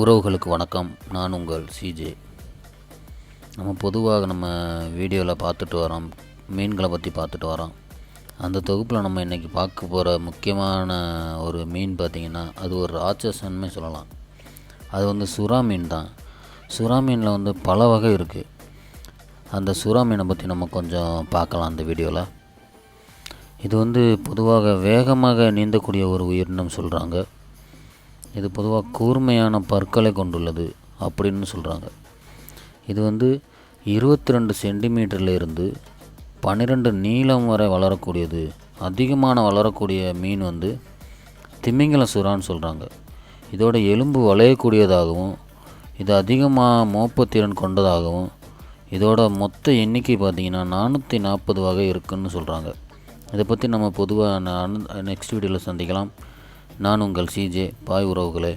உறவுகளுக்கு வணக்கம். நான் உங்கள் சிஜே நம்ம பொதுவாக நம்ம வீடியோவில் பார்த்துட்டு வரோம். மீன்களை பற்றி பார்த்துட்டு வரோம். அந்த தொகுப்பில் நம்ம இன்றைக்கி பார்க்க போகிற முக்கியமான ஒரு மீன் பார்த்திங்கன்னா அது ஒரு ராட்சசன்மே சொல்லலாம். அது வந்து சுறா மீன் தான். சுறா மீனில் வந்து பல வகை இருக்குது அந்த சுறா மீனை பற்றி நம்ம கொஞ்சம் பார்க்கலாம் அந்த வீடியோவில் இது வந்து பொதுவாக வேகமாக நீந்தக்கூடிய ஒரு உயிரினம் சொல்கிறாங்க இது பொதுவாக கூர்மையான பற்களை கொண்டுள்ளது அப்படின்னு சொல்கிறாங்க இது வந்து இருபத்தி ரெண்டு சென்டிமீட்டரில் இருந்து பன்னிரெண்டு நீளம் வரை வளரக்கூடியது. அதிகமான வளரக்கூடிய மீன் வந்து திமிங்கல சுறான்னு சொல்கிறாங்க இதோட எலும்பு வளையக்கூடியதாகவும் இது அதிகமாக மோப்பத்திறன் கொண்டதாகவும் இதோட மொத்த எண்ணிக்கை பார்த்திங்கன்னா நானூற்றி நாற்பது வகை இருக்குதுன்னு சொல்கிறாங்க இதை பற்றி நம்ம பொதுவாக நெக்ஸ்ட் வீடியோவில் சந்திக்கலாம். நான் உங்கள் சிஜே பாய் உறவுகளே.